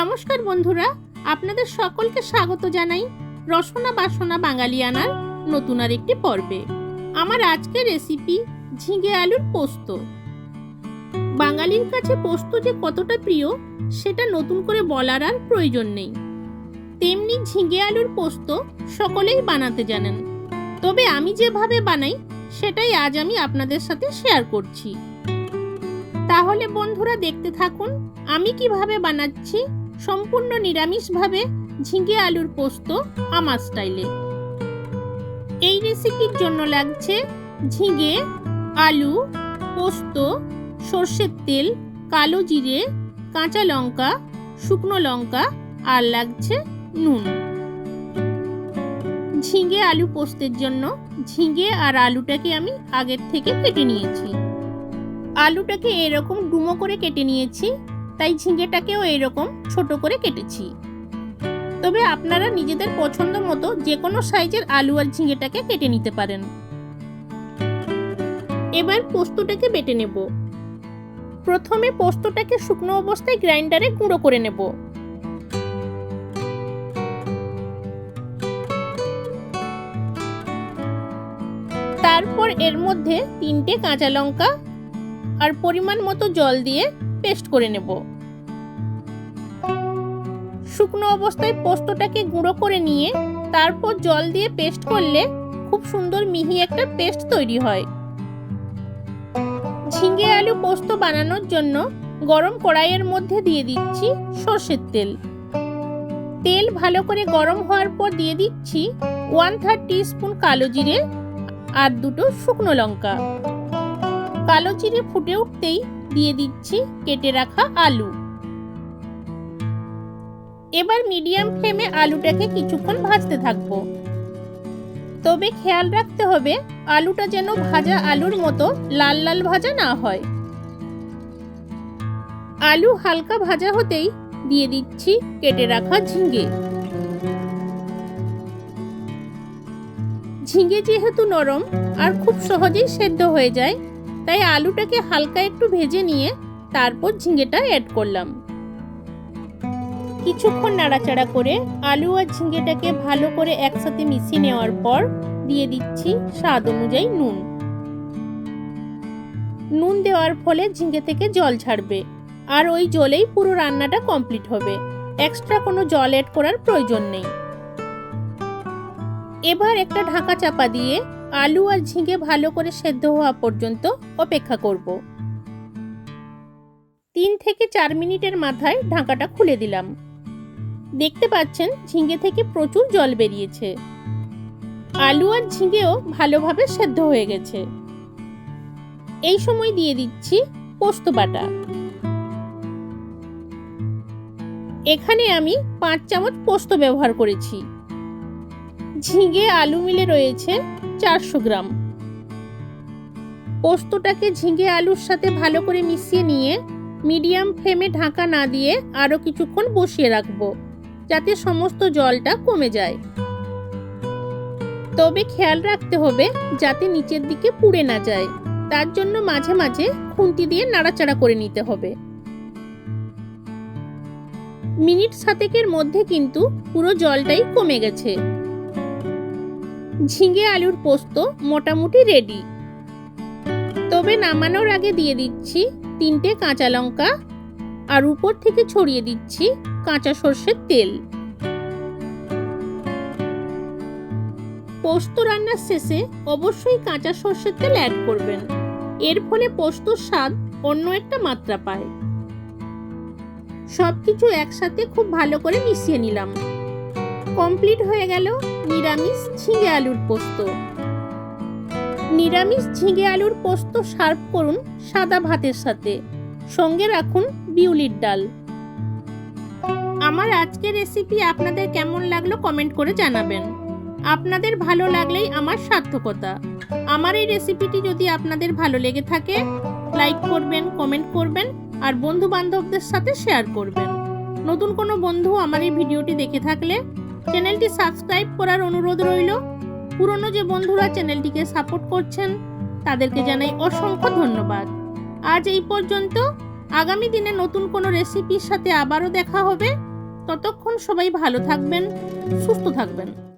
নমস্কার বন্ধুরা, আপনাদের সকলকে স্বাগত জানাই রসনা বাসনা বাঙালিয়ানার নতুন আর একটি পর্বে। আমার আজকের রেসিপি ঝিঙে আলুর পোস্ত। বাঙালির কাছে পোস্ত যে কতটা প্রিয়, সেটা নতুন করে বলার আর প্রয়োজন নেই। তেমনি ঝিঙে আলুর পোস্ত সকলেই বানাতে জানেন। তবে আমি যেভাবে বানাই, সেটাই আজ আমি আপনাদের সাথে শেয়ার করছি। তাহলে বন্ধুরা দেখতে থাকুন, আমি কীভাবে বানাচ্ছি সম্পূর্ণ নিরামিষভাবে ঝিঙে আলুর পোস্ত আমার স্টাইলে। এই রেসিপির জন্য লাগছে ঝিঙে, আলু, পোস্ত, সর্ষের তেল, কালো জিরে, কাঁচা লঙ্কা, শুকনো লঙ্কা আর লাগছে নুন। ঝিঙে আলু পোস্তের জন্য ঝিঙে আর আলুটাকে আমি আগের থেকে কেটে নিয়েছি। আলুটাকে এরকম ডুমো করে কেটে নিয়েছি তাই ঝিঙেটাকেও এরকম ছোট করে কেটেছি। তবে আপনারা নিজেদের পছন্দ মতো যে কোনো সাইজের আলু আর ঝিঙেটাকে কেটে নিতে পারেন। এবার পোস্তটাকে বেটে নেব। প্রথমে পোস্তটাকে শুকনো অবস্থায় গ্রাইন্ডারে গুঁড়ো করে নেব। তারপর এর মধ্যে তিনটে কাঁচা লঙ্কা আর পরিমাণ মতো জল দিয়ে পেস্ট করে নেব। শুকনো অবস্থায় পোস্তটাকে গুঁড়ো করে নিয়ে তারপর জল দিয়ে পেস্ট করলে খুব সুন্দর মিহি একটা পেস্ট তৈরি হয়। ঝিঙে আলু পোস্ত বানানোর জন্য গরম কড়াইয়ের মধ্যে দিয়ে দিচ্ছি সর্ষের তেল। তেল ভালো করে গরম হওয়ার পর দিয়ে দিচ্ছি ওয়ান থার্ড স্পুন কালো জিরে আর দুটো শুকনো লঙ্কা। কালো জিরে ফুটে উঠতেই দিয়ে দিচ্ছি কেটে রাখা আলু। এবার মিডিয়াম ফ্লেমে আলুটাকে কিছুক্ষণ ভাজতে থাকব। তবে খেয়াল রাখতে হবে, আলুটা যেন ভাজা আলুর মতো লাল লাল ভাজা না হয়। আলু হালকা ভাজা হতেই দিয়ে দিচ্ছি কেটে রাখা ঝিঙে। ঝিঙে যেহেতু নরম আর খুব সহজেই সেদ্ধ হয়ে যায়, তাই আলুটাকে হালকা একটু ভেজে নিয়ে তারপর ঝিঙেটা অ্যাড করলাম। কিছুক্ষণ নাড়াচাড়া করে আলু আর ঝিঙেটাকে ভালো করে একসাথে মিশিয়ে নেওয়ার পর দিয়ে দিচ্ছি স্বাদ অনুযায়ী নুন। নুন দেওয়ার ফলে ঝিঙে থেকে জল ছাড়বে আর ওই জলেই পুরো রান্নাটা কমপ্লিট হবে। এক্সট্রা কোনো জল অ্যাড করার প্রয়োজন নেই। এবার একটা ঢাকা চাপা দিয়ে আলু আর ঝিঙে ভালো করে সেদ্ধ হওয়া পর্যন্ত অপেক্ষা করব। তিন থেকে চার মিনিটের মাথায় ঢাকাটা খুলে দিলাম। দেখতে পাচ্ছেন ঝিঙে থেকে প্রচুর জল বেরিয়েছে। আলু আর ঝিঙেও ভালোভাবে সেদ্ধ হয়ে গেছে। এই সময় দিয়ে দিচ্ছি পোস্ত বাটা। এখানে আমি পাঁচ চামচ পোস্ত ব্যবহার করেছি। ঝিঙে আলু মিলে রয়েছে চারশো গ্রাম। পোস্তটাকে ঝিঙে আলুর সাথে ভালো করে মিশিয়ে নিয়ে মিডিয়াম ফ্লেমে ঢাকা না দিয়ে আরও কিছুক্ষণ বসিয়ে রাখব। যাতে সমস্ত জলটা কমে যায়। তবে খেয়াল রাখতে হবে যাতে নিচের দিকে পুড়ে না যায়। তার জন্য মাঝে মাঝে খুন্তি দিয়ে নাড়াচাড়া করে নিতে হবে। মিনিট সাতেকের মধ্যে কিন্তু পুরো জলটাই কমে গেছে। ঝিঙে আলুর পোস্ত মোটামুটি রেডি তবে নামানোর আগে দিয়ে দিচ্ছি তিনটে কাঁচা লঙ্কা আর উপর থেকে ছড়িয়ে দিচ্ছি কাঁচা সর্ষের তেল। পোস্ত রান্নার শেষে অবশ্যই কাঁচা সর্ষের তেল অ্যাড করবেন। এর ফলে পোস্তর স্বাদ অন্য একটা মাত্রা পায়। সবকিছু একসাথে খুব ভালো করে মিশিয়ে নিলাম। কমপ্লিট হয়ে গেল নিরামিষ ঝিঙে আলুর পোস্ত। নিরামিষ ঝিঙে আলুর পোস্ত সার্ভ করুন সাদা ভাতের সাথে। সঙ্গে রাখুন বিউলির ডাল। আমার আজকের রেসিপি আপনাদের কেমন লাগল কমেন্ট করে জানাবেন। আপনাদের ভালো লাগলেই আমার সার্থকতা। আমার এই রেসিপিটি যদি আপনাদের ভালো লেগে থাকে লাইক করবেন কমেন্ট করবেন, আর বন্ধু বান্ধবদের সাথে শেয়ার করবেন। নতুন কোনো বন্ধু আমার এই ভিডিওটি দেখে থাকলে চ্যানেলটি সাবস্ক্রাইব করার অনুরোধ রইল। পুরনো যে বন্ধুরা চ্যানেলটিকে সাপোর্ট করছেন, তাদেরকে জানাই অসংখ্য ধন্যবাদ। আজ এই পর্যন্ত। আগামী দিনে নতুন কোনো রেসিপির সাথে আবারও দেখা হবে। ততক্ষণ সবাই ভালো থাকবেন, সুস্থ থাকবেন।